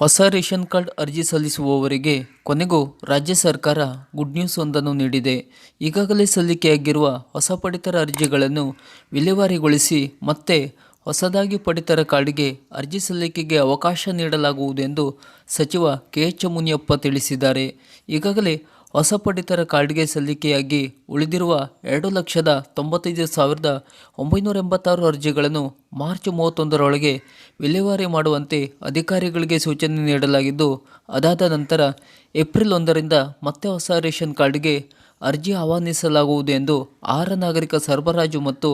ಹೊಸ ration card ಅರ್ಜಿ ಸಲ್ಲಿಸುವವರಿಗೆ ಕೊನೆಗೂ ರಾಜ್ಯ ಸರ್ಕಾರ ಗುಡ್ ನ್ಯೂಸ್ ಒಂದನ್ನು ನೀಡಿದೆ. ಈಗಾಗಲೇ ಸಲ್ಲಿಕೆಯಾಗಿರುವ ಹೊಸ ಪಡಿತರ ಅರ್ಜಿಗಳನ್ನು ವಿಲೇವಾರಿಗೊಳಿಸಿ ಮತ್ತೆ ಹೊಸದಾಗಿ ಪಡಿತರ ಕಾರ್ಡ್ಗೆ ಅರ್ಜಿ ಸಲ್ಲಿಕೆಗೆ ಅವಕಾಶ ನೀಡಲಾಗುವುದು ಎಂದು ಸಚಿವ ಕೆ ಎಚ್ ಮುನಿಯಪ್ಪ ತಿಳಿಸಿದ್ದಾರೆ. ಈಗಾಗಲೇ ಹೊಸ ಪಡಿತರ ಕಾರ್ಡ್ಗೆ ಸಲ್ಲಿಕೆಯಾಗಿ ಉಳಿದಿರುವ ಎರಡು ಲಕ್ಷದ ತೊಂಬತ್ತೈದು ಸಾವಿರದ ಒಂಬೈನೂರ ಎಂಬತ್ತಾರು ಅರ್ಜಿಗಳನ್ನು ಮಾರ್ಚ್ ಮೂವತ್ತೊಂದರೊಳಗೆ ವಿಲೇವಾರಿ ಮಾಡುವಂತೆ ಅಧಿಕಾರಿಗಳಿಗೆ ಸೂಚನೆ ನೀಡಲಾಗಿದ್ದು, ಅದಾದ ನಂತರ ಏಪ್ರಿಲ್ ಒಂದರಿಂದ ಮತ್ತೆ ಹೊಸ ರೇಷನ್ ಕಾರ್ಡ್ಗೆ ಅರ್ಜಿ ಆಹ್ವಾನಿಸಲಾಗುವುದು ಎಂದು ಆಹಾರ ನಾಗರಿಕ ಸರಬರಾಜು ಮತ್ತು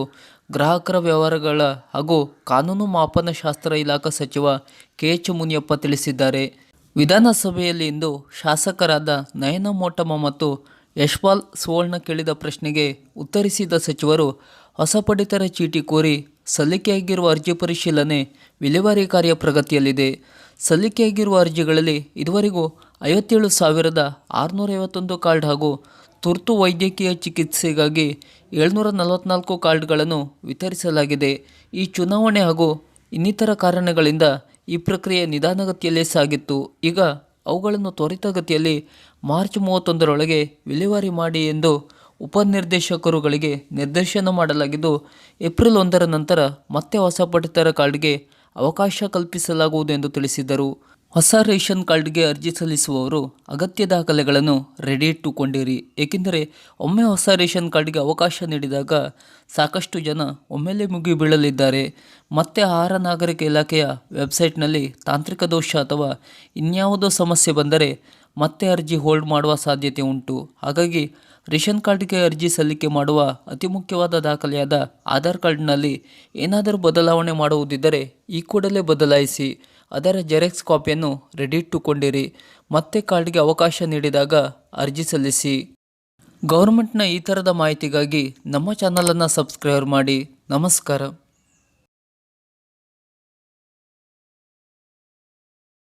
ಗ್ರಾಹಕರ ವ್ಯವಹಾರಗಳ ಹಾಗೂ ಕಾನೂನು ಮಾಪನಶಾಸ್ತ್ರ ಇಲಾಖಾ ಸಚಿವ ಕೆ ಎಚ್ ಮುನಿಯಪ್ಪ ತಿಳಿಸಿದ್ದಾರೆ. ವಿಧಾನಸಭೆಯಲ್ಲಿ ಇಂದು ಶಾಸಕರಾದ ನಯನ ಮೋಟಮ್ಮ ಮತ್ತು ಯಶ್ಪಾಲ್ ಸುವರ್ಣ ಕೇಳಿದ ಪ್ರಶ್ನೆಗೆ ಉತ್ತರಿಸಿದ ಸಚಿವರು, ಹೊಸ ಪಡಿತರ ಚೀಟಿ ಕೋರಿ ಸಲ್ಲಿಕೆಯಾಗಿರುವ ಅರ್ಜಿ ಪರಿಶೀಲನೆ ವಿಲೇವಾರಿ ಕಾರ್ಯ ಪ್ರಗತಿಯಲ್ಲಿದೆ. ಸಲ್ಲಿಕೆಯಾಗಿರುವ ಅರ್ಜಿಗಳಲ್ಲಿ ಇದುವರೆಗೂ ಐವತ್ತೇಳು ಸಾವಿರದ ಆರುನೂರ ಐವತ್ತೊಂದು ಕಾರ್ಡ್ ಹಾಗೂ ತುರ್ತು ವೈದ್ಯಕೀಯ ಚಿಕಿತ್ಸೆಗಾಗಿ ಏಳ್ನೂರ ನಲವತ್ನಾಲ್ಕು ಕಾರ್ಡ್ಗಳನ್ನು ವಿತರಿಸಲಾಗಿದೆ. ಈ ಚುನಾವಣೆ ಹಾಗೂ ಇನ್ನಿತರ ಕಾರಣಗಳಿಂದ ಈ ಪ್ರಕ್ರಿಯೆ ನಿಧಾನಗತಿಯಲ್ಲೇ ಸಾಗಿತ್ತು. ಈಗ ಅವುಗಳನ್ನು ತ್ವರಿತಗತಿಯಲ್ಲಿ ಮಾರ್ಚ್ ಮೂವತ್ತೊಂದರೊಳಗೆ ವಿಲೇವಾರಿ ಮಾಡಿ ಎಂದು ಉಪನಿರ್ದೇಶಕರುಗಳಿಗೆ ನಿರ್ದೇಶನ ಮಾಡಲಾಗಿದ್ದು, ಏಪ್ರಿಲ್ ಒಂದರ ನಂತರ ಮತ್ತೆ ಹೊಸ ಪಡಿತರ ಕಾರ್ಡ್ಗೆ ಅವಕಾಶ ಕಲ್ಪಿಸಲಾಗುವುದು ಎಂದು ತಿಳಿಸಿದರು. ಹೊಸ ರೇಷನ್ ಕಾರ್ಡ್ಗೆ ಅರ್ಜಿ ಸಲ್ಲಿಸುವವರು ಅಗತ್ಯ ದಾಖಲೆಗಳನ್ನು ರೆಡಿ ಇಟ್ಟುಕೊಂಡಿರಿ. ಏಕೆಂದರೆ ಒಮ್ಮೆ ಹೊಸ ರೇಷನ್ ಕಾರ್ಡ್ಗೆ ಅವಕಾಶ ನೀಡಿದಾಗ ಸಾಕಷ್ಟು ಜನ ಒಮ್ಮೆಲೇ ಮುಗಿಬೀಳಲಿದ್ದಾರೆ ಮತ್ತೆ ಆಹಾರ ನಾಗರಿಕ ಇಲಾಖೆಯ ವೆಬ್ಸೈಟ್ನಲ್ಲಿ ತಾಂತ್ರಿಕ ದೋಷ ಅಥವಾ ಇನ್ಯಾವುದೋ ಸಮಸ್ಯೆ ಬಂದರೆ ಮತ್ತೆ ಅರ್ಜಿ ಹೋಲ್ಡ್ ಮಾಡುವ ಸಾಧ್ಯತೆ ಉಂಟು. ಹಾಗಾಗಿ ರೇಷನ್ ಕಾರ್ಡ್ಗೆ ಅರ್ಜಿ ಸಲ್ಲಿಕೆ ಮಾಡುವ ಅತಿ ಮುಖ್ಯವಾದ ದಾಖಲೆಯಾದ ಆಧಾರ್ ಕಾರ್ಡ್ನಲ್ಲಿ ಏನಾದರೂ ಬದಲಾವಣೆ ಮಾಡುವುದಿದ್ದರೆ ಈ ಕೂಡಲೇ ಬದಲಾಯಿಸಿ ಅದರ ಜೆರಾಕ್ಸ್ ಕಾಪಿಯನ್ನು ರೆಡಿ ಇಟ್ಟುಕೊಂಡಿರಿ. ಮತ್ತೆ ಕಾರ್ಡ್ಗೆ ಅವಕಾಶ ನೀಡಿದಾಗ ಅರ್ಜಿ ಸಲ್ಲಿಸಿ. ಗೌರ್ಮೆಂಟ್ನ ಈ ಥರದ ಮಾಹಿತಿಗಾಗಿ ನಮ್ಮ ಚಾನಲನ್ನು ಸಬ್ಸ್ಕ್ರೈಬ್ ಮಾಡಿ. ನಮಸ್ಕಾರ.